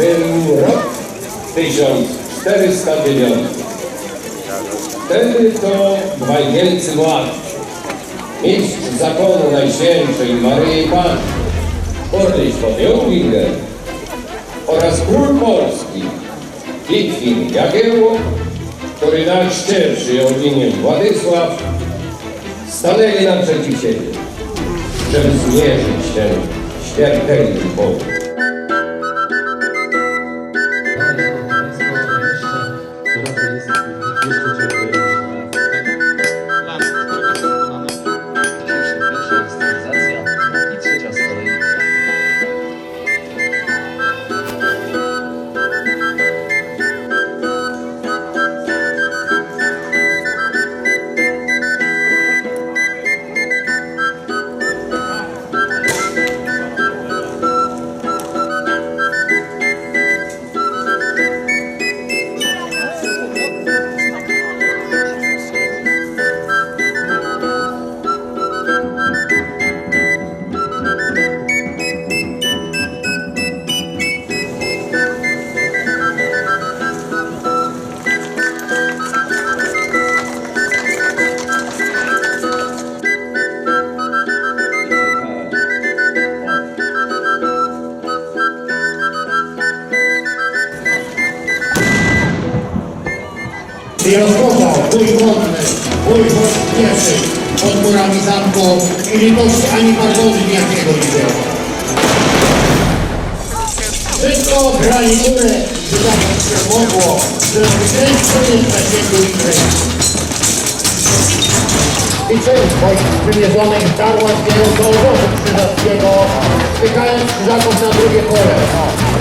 Był rok 1409. Wtedy to dwaj wielcy władcy, mistrz zakonu Najświętszej Maryi Pan, Borys von Jungingen oraz król Polski, Litwin Jagiełło, który najszczerszy Orlinię Władysław, stanęli naprzeciw siebie, żeby zmierzyć ten śmiertelny bój. I rozpoczął bój wodny, bój pierwszy pod murami zamku i litości ani pardonu jakiego nie było. Wszystko grali górę, by tak się mogło, żeby wykręcić sobie straciego imprezy. I czym wojsk przymierzonych darła zbierał do obozu krzyżackiego, stykając krzyżaków na drugie pole.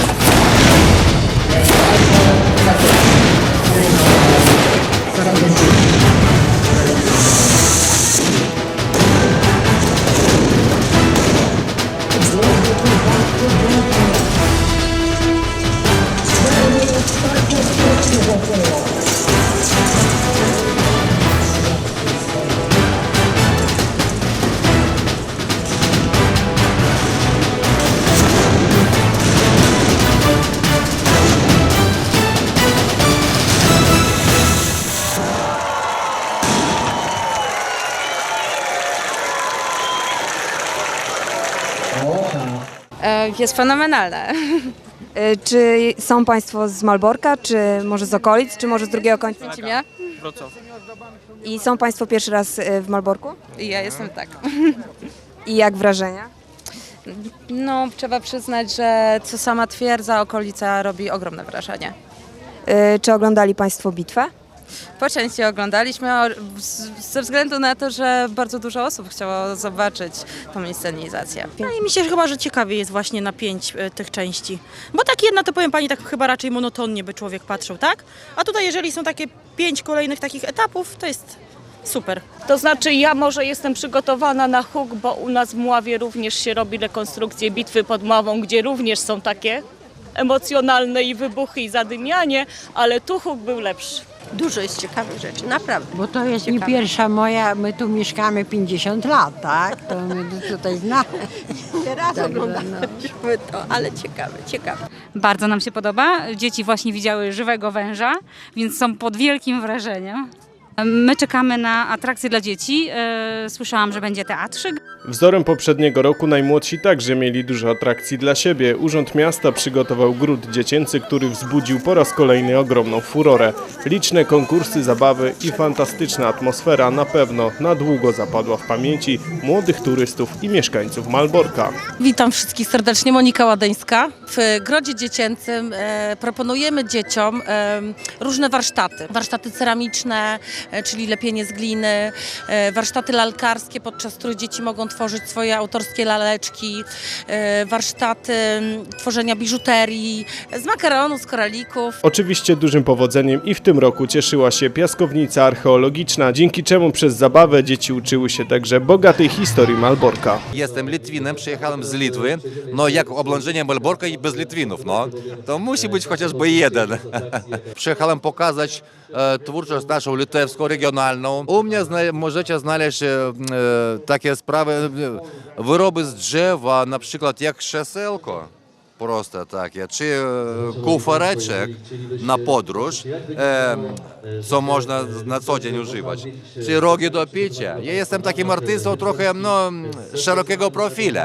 Jest fenomenalne. E, Czy są Państwo z Malborka, czy może z okolic, czy może z drugiego końca? Ciebie? I są Państwo pierwszy raz e, w Malborku? Ja jestem tak. I jak wrażenia? No, trzeba przyznać, że co sama twierdza, okolica robi ogromne wrażenie. E, Czy oglądali Państwo bitwę? Po części oglądaliśmy ze względu na to, że bardzo dużo osób chciało zobaczyć tą inscenizację. No i mi się chyba, że ciekawie jest właśnie na pięć e, tych części. Bo tak jedna, to powiem pani, tak chyba raczej monotonnie by człowiek patrzył, tak? A tutaj jeżeli są takie pięć kolejnych takich etapów, to jest super. To znaczy ja może jestem przygotowana na huk, bo u nas w Mławie również się robi rekonstrukcję bitwy pod Mławą, gdzie również są takie emocjonalne i wybuchy i zadymianie, ale tu huk był lepszy. Dużo jest ciekawych rzeczy, naprawdę. Bo to jest nie Ciekawe. pierwsza moja, my tu mieszkamy 50 lat, tak? To my tutaj znamy. Raz oglądaliśmy to, ale ciekawe, ciekawe. Bardzo nam się podoba. Dzieci właśnie widziały żywego węża, więc są pod wielkim wrażeniem. My czekamy na atrakcje dla dzieci. E, Słyszałam, że będzie teatrzyk. Wzorem poprzedniego roku najmłodsi także mieli dużo atrakcji dla siebie. Urząd Miasta przygotował gród dziecięcy, który wzbudził po raz kolejny ogromną furorę. Liczne konkursy, zabawy i fantastyczna atmosfera na pewno na długo zapadła w pamięci młodych turystów i mieszkańców Malborka. Witam wszystkich serdecznie, Monika Ładeńska. W Grodzie Dziecięcym e, proponujemy dzieciom e, różne warsztaty. Warsztaty ceramiczne, e, czyli lepienie z gliny, warsztaty lalkarskie, podczas których dzieci mogą tworzyć swoje autorskie laleczki, e, warsztaty tworzenia biżuterii, z makaronu, z koralików. Oczywiście dużym powodzeniem i w tym roku cieszyła się piaskownica archeologiczna, dzięki czemu przez zabawę dzieci uczyły się także bogatej historii Malborka. Jestem Litwinem, przyjechałem z Litwy. No jak oblężenie Malborka i bez Litwinów, no. To musi być chociażby jeden. Przyjechałem pokazać e, twórczość naszą litewską, regionalną. U mnie zna, możecie znaleźć e, e, takie sprawy, e, wyroby z drzewa, na przykład takie, czy e, kufereczek na podróż, e, co można na co dzień używać, czy rogi do picia. Ja jestem takim artystą trochę no, szerokiego profilu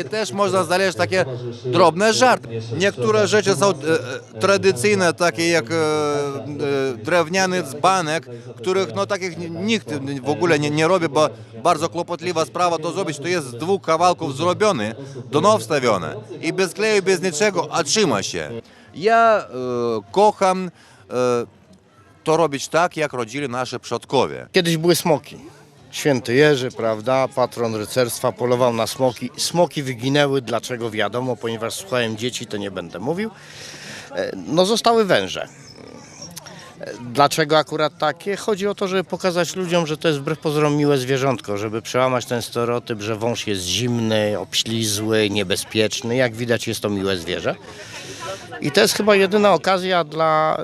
i też można znaleźć takie drobne żarty. Niektóre rzeczy są e, e, tradycyjne, takie jak e, e, drewniany dzbanek, których no takich nikt w ogóle nie, nie robi, bo bardzo kłopotliwa sprawa to zrobić. To jest z dwóch kawałków zrobiony, dno wstawione i bez kleju, bez niczego, a trzyma się. Ja e, kocham e, to robić tak, jak rodzili nasi przodkowie. Kiedyś były smoki. Święty Jerzy, prawda, patron rycerstwa, polował na smoki. Smoki wyginęły, dlaczego wiadomo, ponieważ słuchałem dzieci, to nie będę mówił. E, No zostały węże. Dlaczego akurat takie? Chodzi o to, żeby pokazać ludziom, że to jest wbrew pozorom miłe zwierzątko, żeby przełamać ten stereotyp, że wąż jest zimny, obślizły, niebezpieczny. Jak widać jest to miłe zwierzę. I to jest chyba jedyna okazja dla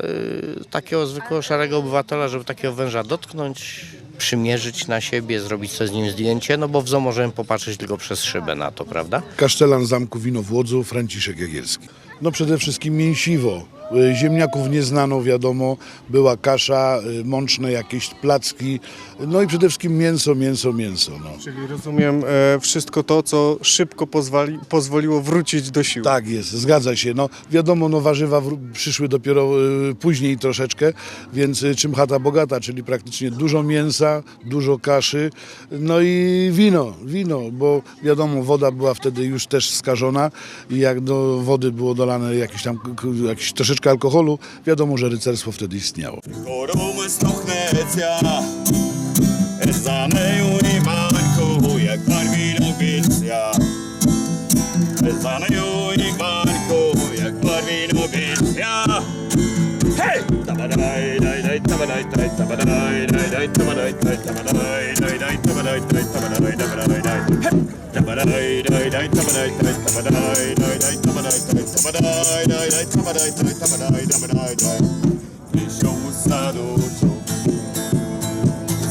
y, takiego zwykłego szarego obywatela, żeby takiego węża dotknąć, przymierzyć na siebie, zrobić sobie z nim zdjęcie, no bo w zoo możemy popatrzeć tylko przez szybę na to, prawda? Kasztelan Zamku Wino w Łodzu, Franciszek Jagielski. No przede wszystkim mięsiwo. Y, Ziemniaków nie znano, wiadomo. Była kasza, y, mączne jakieś placki. No i przede wszystkim mięso, mięso, mięso. No. Czyli rozumiem e, wszystko to, co szybko pozwali, pozwoliło wrócić do sił. Tak jest, zgadza się. No wiadomo, no warzywa przyszły dopiero y, później troszeczkę, więc czym chata bogata, czyli praktycznie dużo mięsa, dużo kaszy, no i wino, wino, bo wiadomo, woda była wtedy już też skażona i jak do wody było dolane jakieś tam, jakieś troszeczkę alkoholu, wiadomo, że rycerstwo wtedy istniało. Korumy Nishomusadocho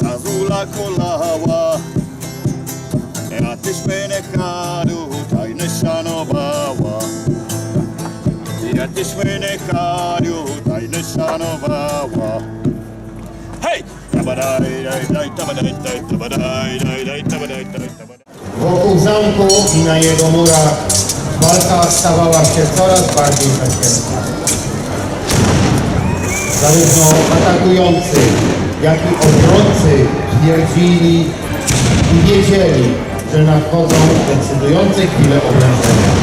Zazula kolawa Yatishmenechadu Taineshanobawa Yatishmenechadu Taineshanobawa Hey! Tabadai, tabadai, tabadai, tabadai, tabadai, tabadai, tabadai, tabadai, tabadai, Wokół zamku i na jego murach walka stawała się coraz bardziej bezpieczna. Zarówno atakujący, jak i obrońcy twierdzili i wiedzieli, że nadchodzą decydujące chwile oblężenia.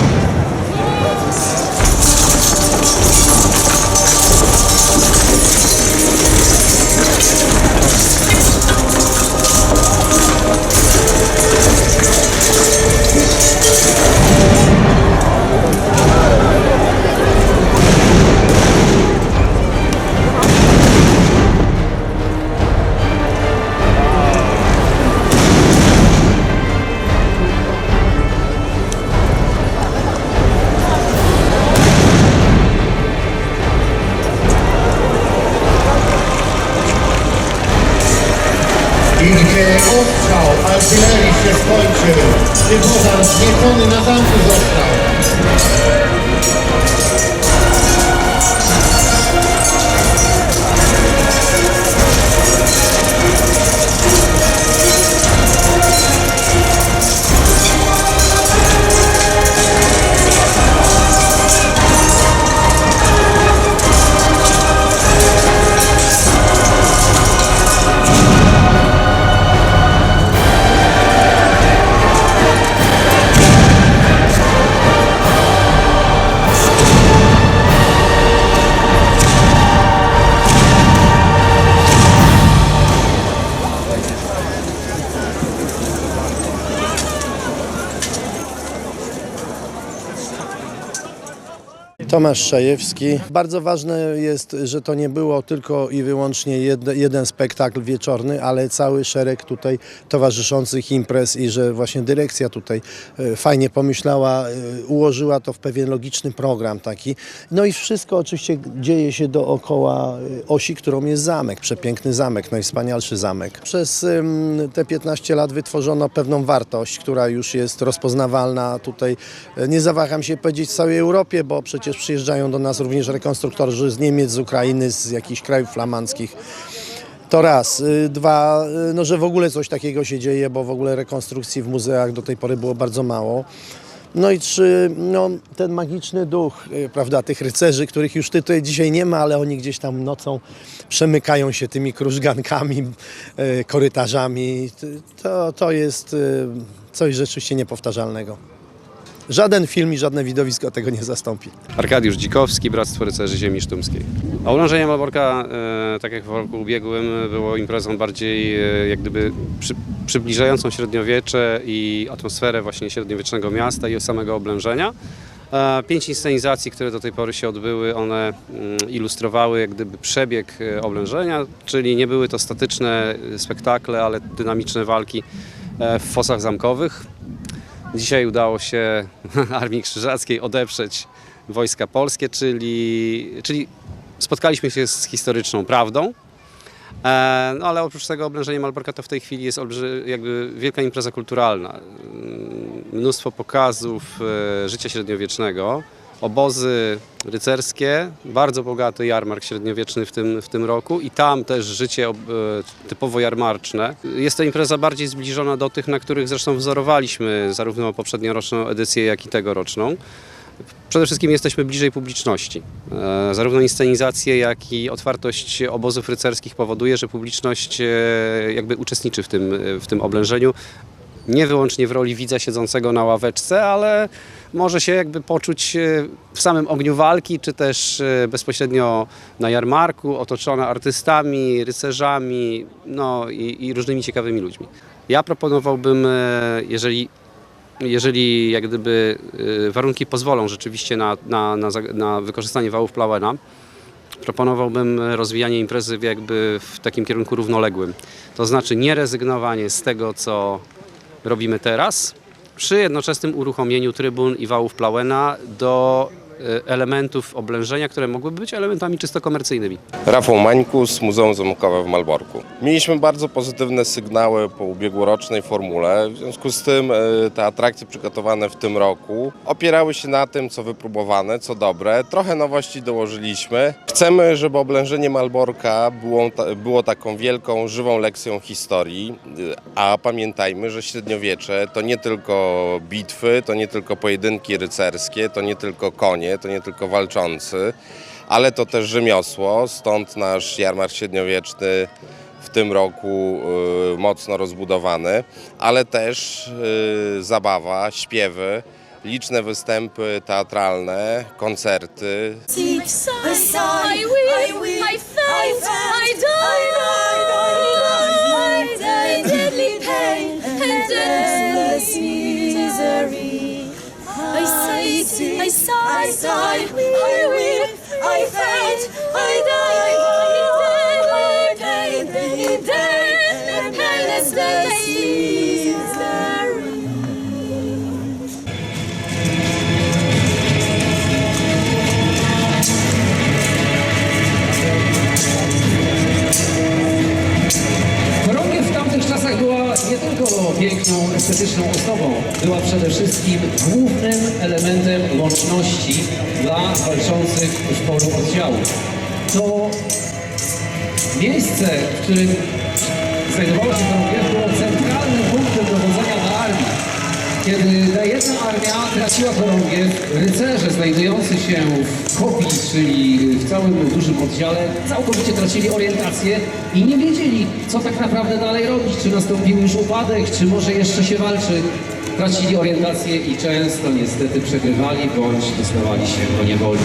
Tomasz Szajewski. Bardzo ważne jest, że to nie było tylko i wyłącznie jed, jeden spektakl wieczorny, ale cały szereg tutaj towarzyszących imprez i że właśnie dyrekcja tutaj e, fajnie pomyślała, e, ułożyła to w pewien logiczny program taki. No i wszystko oczywiście dzieje się dookoła e, osi, którą jest zamek, przepiękny zamek, najwspanialszy zamek. Przez te 15 lat wytworzono pewną wartość, która już jest rozpoznawalna tutaj. Nie zawaham się powiedzieć w całej Europie, bo przecież przyjeżdżają do nas również rekonstruktorzy z Niemiec, z Ukrainy, z jakichś krajów flamandzkich. To raz. Y, Dwa, y, no, że w ogóle coś takiego się dzieje, bo w ogóle rekonstrukcji w muzeach do tej pory było bardzo mało. No i trzy, no, ten magiczny duch, y, prawda, tych rycerzy, których już tutaj dzisiaj nie ma, ale oni gdzieś tam nocą przemykają się tymi krużgankami, korytarzami. To, to jest coś rzeczywiście niepowtarzalnego. Żaden film i żadne widowisko tego nie zastąpi. Arkadiusz Dzikowski, Bractwo Rycerzy Ziemi Sztumskiej. A ulążenie Malborka, e, tak jak w roku ubiegłym, było imprezą bardziej e, jak gdyby przy, przybliżającą średniowiecze i atmosferę właśnie średniowiecznego miasta i samego oblężenia. E, Pięć inscenizacji, które do tej pory się odbyły, one mm, ilustrowały jak gdyby przebieg oblężenia, czyli nie były to statyczne spektakle, ale dynamiczne walki w fosach zamkowych. Dzisiaj udało się Armii Krzyżackiej odeprzeć wojska polskie, czyli, czyli spotkaliśmy się z historyczną prawdą. E, No ale oprócz tego oblężenie Malborka to w tej chwili jest jakby wielka impreza kulturalna. Mm, Mnóstwo pokazów e, życia średniowiecznego, obozy rycerskie, bardzo bogaty jarmark średniowieczny w tym, w tym roku i tam też życie e, typowo jarmarczne. Jest to impreza bardziej zbliżona do tych, na których zresztą wzorowaliśmy zarówno poprzednioroczną edycję, jak i tegoroczną. Przede wszystkim jesteśmy bliżej publiczności. E, Zarówno inscenizacje, jak i otwartość obozów rycerskich powoduje, że publiczność e, jakby uczestniczy w tym, w tym oblężeniu. Nie wyłącznie w roli widza siedzącego na ławeczce, ale może się jakby poczuć e, w samym ogniu walki, czy też e, bezpośrednio na jarmarku, otoczona artystami, rycerzami, no i, i różnymi ciekawymi ludźmi. Ja proponowałbym, e, jeżeli jeżeli jak gdyby warunki pozwolą rzeczywiście na, na, na, na wykorzystanie wałów Plauena, proponowałbym rozwijanie imprezy jakby w takim kierunku równoległym. To znaczy nie rezygnowanie z tego, co robimy teraz, przy jednoczesnym uruchomieniu trybun i wałów Plauena do elementów oblężenia, które mogłyby być elementami czysto komercyjnymi. Rafał Mańkus, Muzeum Zamkowe w Malborku. Mieliśmy bardzo pozytywne sygnały po ubiegłorocznej formule, w związku z tym e, te atrakcje przygotowane w tym roku opierały się na tym, co wypróbowane, co dobre. Trochę nowości dołożyliśmy. Chcemy, żeby oblężenie Malborka było, było taką wielką, żywą lekcją historii, e, a pamiętajmy, że średniowiecze to nie tylko bitwy, to nie tylko pojedynki rycerskie, to nie tylko konie, to nie tylko walczący, ale to też rzemiosło, stąd nasz jarmark średniowieczny w tym roku y, mocno rozbudowany, ale też y, zabawa, śpiewy, liczne występy teatralne, koncerty. I sigh, I sigh, I weep, I faint, I piękną, estetyczną osobą, była przede wszystkim głównym elementem łączności dla walczących w polu oddziału. To miejsce, w którym znajdowało się chorągiew, było centralnym punktem dowodzenia dla armii. Kiedy ta jedna armia traciła chorągiew, rycerze znajdujący się w kopii, czyli w całym dużym oddziale, całkowicie tracili orientację i nie wiedzieli, co tak naprawdę dalej robić. Czy nastąpił już upadek, czy może jeszcze się walczy. Tracili orientację i często niestety przegrywali bądź dostawali się do niewoli.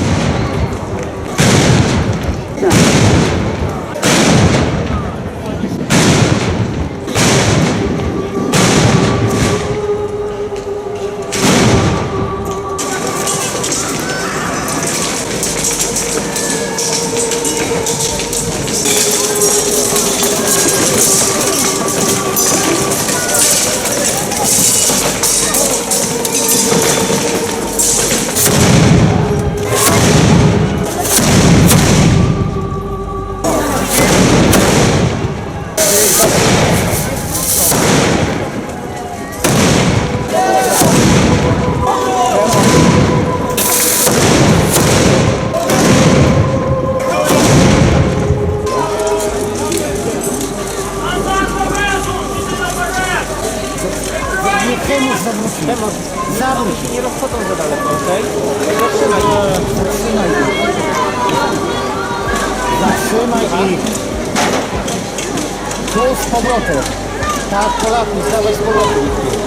Ich. Tu z powrotem. Tak, Polaków, dawaj z powrotem.